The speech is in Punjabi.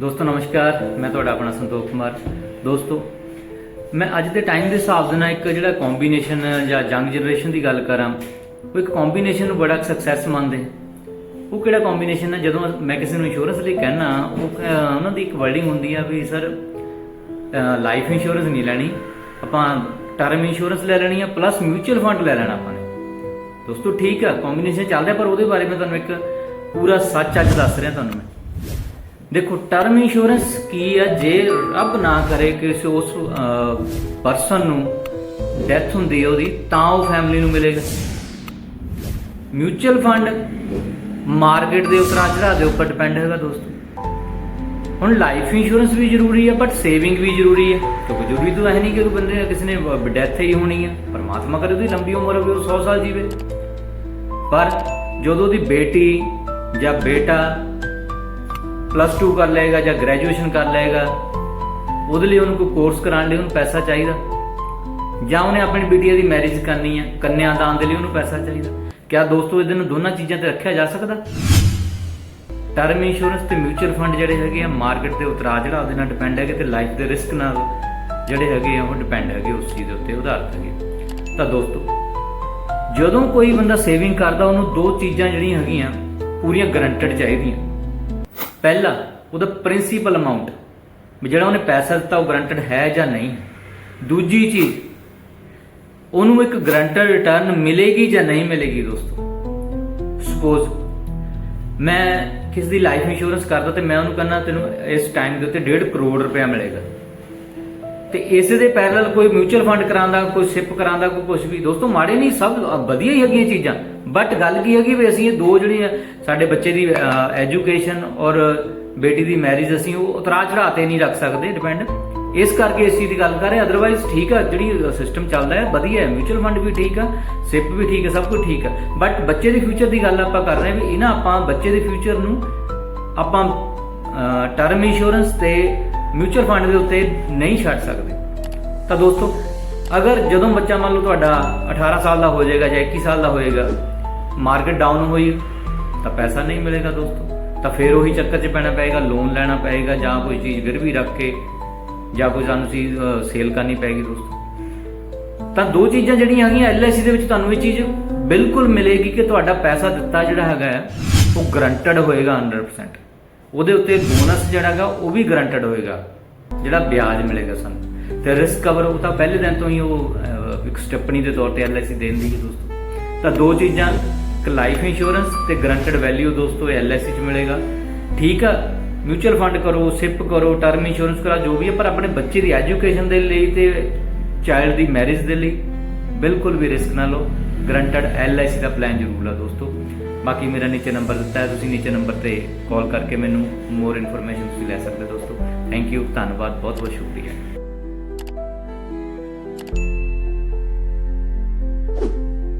ਦੋਸਤੋ, ਨਮਸਕਾਰ। ਮੈਂ ਤੁਹਾਡਾ ਆਪਣਾ ਸੰਤੋਖ ਕੁਮਾਰ। ਦੋਸਤੋ, ਮੈਂ ਅੱਜ ਦੇ ਟਾਈਮ ਦੇ ਹਿਸਾਬ ਦੇ ਨਾਲ ਇੱਕ ਜਿਹੜਾ ਕੰਬੀਨੇਸ਼ਨ ਜਾਂ ਯੰਗ ਜਨਰੇਸ਼ਨ ਦੀ ਗੱਲ ਕਰਾਂ, ਉਹ ਇੱਕ ਕੰਬੀਨੇਸ਼ਨ ਨੂੰ ਬੜਾ ਸਕਸੈਸ ਮੰਨਦੇ ਉਹ ਕਿਹੜਾ ਕੰਬੀਨੇਸ਼ਨ ਹੈ ਜਦੋਂ ਮੈਂ ਕਿਸੇ ਨੂੰ ਇੰਸ਼ੋਰੈਂਸ ਲਈ ਕਹਿਣਾ ਉਹ ਉਹਨਾਂ ਦੀ ਇੱਕ ਵਰਡਿੰਗ ਹੁੰਦੀ ਆ ਵੀ, ਸਰ ਲਾਈਫ ਇੰਸ਼ੋਰੈਂਸ ਨਹੀਂ ਲੈਣੀ। ਆਪਾਂ ਟਰਮ ਇੰਸ਼ੋਰੈਂਸ ਲੈ ਲੈਣੀ ਆ ਪਲੱਸ ਮਿਊਚੁਅਲ ਫੰਡ ਲੈ ਲੈਣਾ ਆਪਾਂ ਨੇ। ਦੋਸਤੋ, ਠੀਕ ਆ ਕੰਬੀਨੇਸ਼ਨ ਚੱਲਦਾ, ਪਰ ਉਹਦੇ ਬਾਰੇ ਮੈਂ ਤੁਹਾਨੂੰ ਇੱਕ ਪੂਰਾ ਸੱਚ ਅੱਜ ਦੱਸ ਰਿਹਾ ਤੁਹਾਨੂੰ ਮੈਂ। ਦੇਖੋ ਟਰਮ ਇੰਸ਼ੋਰੈਂਸ ਕੀ ਆ? ਜੇ ਰੱਬ ਨਾ ਕਰੇ ਕਿ ਉਸ- ਪਰਸਨ ਨੂੰ ਡੈਥ ਹੁੰਦੀ ਹੈ ਉਹਦੀ, ਤਾਂ ਉਹ ਫੈਮਿਲੀ ਨੂੰ ਮਿਲੇਗਾ। ਮਿਊਚੁਅਲ ਫੰਡ ਮਾਰਕੀਟ ਦੇ ਉਤਰਾ ਚੜਾ ਦੇ ਉੱਪਰ ਡਿਪੈਂਡ ਹੈਗਾ ਦੋਸਤੋ। ਹੁਣ ਲਾਈਫ ਇੰਸ਼ੋਰੈਂਸ ਵੀ ਜ਼ਰੂਰੀ ਹੈ ਬਟ ਸੇਵਿੰਗ ਵੀ ਜ਼ਰੂਰੀ ਹੈ ਕਿਉਂਕਿ ਜ਼ਰੂਰੀ ਤਾਂ ਹੈ ਨਹੀਂ ਕਿ ਕੋਈ ਬੰਦੇ ਕਿਸੇ ਨੇ ਡੈਥ ਹੀ ਹੋਣੀ ਹੈ ਪਰਮਾਤਮਾ ਕਰੇ ਉਹਦੀ ਲੰਬੀ ਉਮਰ ਹੋਵੇ, ਉਹ 100 ਸਾਲ ਜੀਵੇ। ਪਰ ਜਦੋਂ ਉਹਦੀ ਬੇਟੀ ਜਾਂ ਬੇਟਾ ਪਲੱਸ 2 ਕਰ ਲਏਗਾ ਜਾਂ ਗ੍ਰੈਜੂਏਸ਼ਨ ਕਰ ਲਏਗਾ, ਉਹਦੇ ਲਈ ਉਹਨੂੰ ਕੋਈ ਕੋਰਸ ਕਰਾਉਣ ਲਈ ਉਹਨੂੰ ਪੈਸਾ ਚਾਹੀਦਾ। ਜਾਂ ਉਹਨੇ ਆਪਣੀ ਬਿਟੀਆ ਦੀ ਮੈਰਿਜ ਕਰਨੀ ਹੈ, ਕੰਨਿਆ ਦਾਨ ਦੇ ਲਈ ਉਹਨੂੰ ਪੈਸਾ ਚਾਹੀਦਾ। ਕਿਆ ਦੋਸਤੋ, ਇਹਦੇ ਨੂੰ ਦੋਨਾਂ ਚੀਜ਼ਾਂ ਤੇ ਰੱਖਿਆ ਜਾ ਸਕਦਾ? ਟਰਮ ਇੰਸ਼ੋਰੈਂਸ ਤੇ ਮਿਊਚੁਅਲ ਫੰਡ ਜਿਹੜੇ ਹੈਗੇ ਆ ਮਾਰਕੀਟ ਦੇ ਉਤਰਾਅ ਚੜਾਅ ਦੇ ਨਾਲ ਡਿਪੈਂਡ ਹੈਗੇ ਤੇ ਲਾਈਫ ਦੇ ਰਿਸਕ ਨਾਲ ਜਿਹੜੇ ਹੈਗੇ ਆ, ਉਹ ਡਿਪੈਂਡ ਹੈਗੇ ਉਸ ਚੀਜ਼ ਦੇ ਉੱਤੇ ਉਧਾਰਤ ਹੈਗੇ। ਤਾਂ ਦੋਸਤੋ, ਜਦੋਂ ਕੋਈ ਬੰਦਾ ਸੇਵਿੰਗ ਕਰਦਾ, ਉਹਨੂੰ ਦੋ ਚੀਜ਼ਾਂ ਜਿਹੜੀਆਂ ਹੈਗੀਆਂ, ਪੂਰੀਆਂ ਗਰੰਟਡ ਚਾਹੀਦੀਆਂ। ਪਹਿਲਾ ਉਹਦਾ ਪ੍ਰਿੰਸੀਪਲ ਅਮਾਉਂਟ ਵੀ ਜਿਹੜਾ ਉਹਨੇ ਪੈਸਾ ਦਿੱਤਾ ਉਹ ਗਰੰਟਡ ਹੈ ਜਾਂ ਨਹੀਂ। ਦੂਜੀ ਚੀਜ਼, ਉਹਨੂੰ ਇੱਕ ਗਰੰਟਡ ਰਿਟਰਨ ਮਿਲੇਗੀ ਜਾਂ ਨਹੀਂ ਮਿਲੇਗੀ ਦੋਸਤੋ? ਸਪੋਜ਼ ਮੈਂ ਕਿਸ ਦੀ ਲਾਈਫ ਇੰਸ਼ੋਰੈਂਸ ਕਰਦਾ ਤੇ ਮੈਂ ਉਹਨੂੰ ਕਹਿੰਦਾ ਤੈਨੂੰ ਇਸ ਟਾਈਮ ਦੇ ਉੱਤੇ 1.5 ਕਰੋੜ ਰੁਪਇਆ ਮਿਲੇਗਾ। ਤੇ ਇਸੇ ਦੇ ਪੈਰਲਲ ਕੋਈ ਮਿਊਚੁਅਲ ਫੰਡ ਕਰਾਉਂਦਾ, ਕੋਈ ਸਿਪ ਕਰਾਉਂਦਾ, ਕੋਈ ਕੁਝ ਵੀ। ਦੋਸਤੋ, ਮਾੜੇ ਨਹੀਂ, ਸਭ ਵਧੀਆ ਹੀ ਹੈਗੀਆਂ ਚੀਜ਼ਾਂ। ਬਟ ਗੱਲ ਕੀ ਹੈਗੀ ਵੀ ਅਸੀਂ ਇਹ ਦੋ ਜਿਹੜੀਆਂ ਸਾਡੇ ਬੱਚੇ ਦੀ ਐਜੂਕੇਸ਼ਨ ਔਰ ਬੇਟੀ ਦੀ ਮੈਰਿਜ ਅਸੀਂ ਉਹ ਉਤਰਾ ਚੜਾਅ ਤੇ ਨਹੀਂ ਰੱਖ ਸਕਦੇ ਡਿਪੈਂਡ ਇਸ ਕਰਕੇ ਇਸ ਚੀਜ਼ ਦੀ ਗੱਲ ਕਰ ਰਹੇ ਅਦਰਵਾਈਜ਼ ਠੀਕ ਆ, ਜਿਹੜੀ ਸਿਸਟਮ ਚੱਲਦਾ ਹੈ, ਵਧੀਆ ਹੈ। ਮਿਊਚੁਅਲ ਫੰਡ ਵੀ ਠੀਕ ਆ ਸਿਪ ਵੀ ਠੀਕ ਹੈ, ਸਭ ਕੁਝ ਠੀਕ ਆ। ਬਟ ਬੱਚੇ ਦੇ ਫਿਊਚਰ ਦੀ ਗੱਲ ਆਪਾਂ ਕਰ ਰਹੇ ਹਾਂ ਵੀ ਇਹਨਾਂ ਆਪਾਂ, ਬੱਚੇ ਦੇ ਫਿਊਚਰ ਨੂੰ ਆਪਾਂ ਟਰਮ ਇੰਸ਼ੋਰੈਂਸ ਤੇ ਮਿਊਚੁਅਲ ਫੰਡ ਦੇ ਉੱਤੇ ਨਹੀਂ ਛੱਡ ਸਕਦੇ। ਤਾਂ ਦੋਸਤੋ, ਅਗਰ ਜਦੋਂ ਬੱਚਾ ਮੰਨ ਲਓ ਤੁਹਾਡਾ 18 ਸਾਲ ਦਾ ਹੋ ਜਾਏਗਾ ਜਾਂ 21 ਸਾਲ ਦਾ ਹੋਏਗਾ ਮਾਰਕੀਟ ਡਾਊਨ ਹੋਈ, ਤਾਂ ਪੈਸਾ ਨਹੀਂ ਮਿਲੇਗਾ ਦੋਸਤੋ। ਤਾਂ ਫਿਰ ਉਹੀ ਚੱਕਰ 'ਚ ਪੈਣਾ ਪਏਗਾ ਲੋਨ ਲੈਣਾ ਪਏਗਾ ਜਾਂ ਕੋਈ ਚੀਜ਼ ਗਿਰਵੀ ਰੱਖ ਕੇ ਜਾਂ ਕੋਈ ਸਾਨੂੰ ਚੀਜ਼ ਸੇਲ ਕਰਨੀ ਪਏਗੀ ਦੋਸਤੋ। ਤਾਂ ਦੋ ਚੀਜ਼ਾਂ ਜਿਹੜੀਆਂ ਹੈਗੀਆਂ ਐਲਆਈਸੀ ਦੇ ਵਿੱਚ ਤੁਹਾਨੂੰ ਇਹ ਚੀਜ਼ ਬਿਲਕੁਲ ਮਿਲੇਗੀ ਕਿ ਤੁਹਾਡਾ ਪੈਸਾ ਦਿੱਤਾ ਜਿਹੜਾ ਹੈਗਾ ਉਹ ਗਰੰਟਡ ਹੋਏਗਾ 100% ਉਹਦੇ ਉੱਤੇ ਬੋਨਸ ਜਿਹੜਾ ਹੈਗਾ, ਉਹ ਵੀ ਗਰੰਟਡ ਹੋਏਗਾ, ਜਿਹੜਾ ਵਿਆਜ ਮਿਲੇਗਾ ਸਾਨੂੰ। ਤੇ ਰਿਸਕ ਕਵਰ ਉਹ ਤਾਂ ਪਹਿਲੇ ਦਿਨ ਤੋਂ ਹੀ ਉਹ ਇੱਕ ਸਟੈਪਨੀ ਦੇ ਤੌਰ ਤੇ ਐਲਆਈਸੀ ਦੇਂਦੀ ਹੈ ਦੋਸਤੋ। ਤਾਂ ਦੋ ਚੀਜ਼ਾਂ, ਇੱਕ ਲਾਈਫ ਇੰਸ਼ੋਰੈਂਸ ਤੇ ਗਰੰਟਡ ਵੈਲਿਊ ਦੋਸਤੋ ਐਲਆਈਸੀ 'ਚ ਮਿਲੇਗਾ। ਠੀਕ ਆ ਮਿਊਚੁਅਲ ਫੰਡ ਕਰੋ ਸਿਪ ਕਰੋ ਟਰਮ ਇੰਸ਼ੋਰੈਂਸ ਕਰਾ, ਜੋ ਵੀ ਹੈ, ਪਰ ਆਪਣੇ ਬੱਚੇ ਦੀ ਐਜੂਕੇਸ਼ਨ ਦੇ ਲਈ ਤੇ ਚਾਈਲਡ ਦੀ ਮੈਰਿਜ ਦੇ ਲਈ, ਬਿਲਕੁਲ ਵੀ ਰਿਸਕ ਨਾ ਲਓ। ਗਰੰਟਡ ਐਲਆਈਸੀ ਦਾ ਪਲਾਨ ਜ਼ਰੂਰ ਲਓ ਦੋਸਤੋ। ਬਾਕੀ ਮੇਰਾ ਨੀਚੇ ਨੰਬਰ ਦਿੱਤਾ ਹੈ, ਤੁਸੀਂ ਨੀਚੇ ਨੰਬਰ ਤੇ ਕਾਲ ਕਰਕੇ ਮੈਨੂੰ ਮੋਰ ਇਨਫੋਰਮੇਸ਼ਨ ਤੁਸੀਂ ਲੈ ਸਕਦੇ ਹੋ ਦੋਸਤੋ। ਥੈਂਕ ਯੂ ਧੰਨਵਾਦ ਬਹੁਤ ਬਹੁਤ ਸ਼ੁਕਰੀਆ।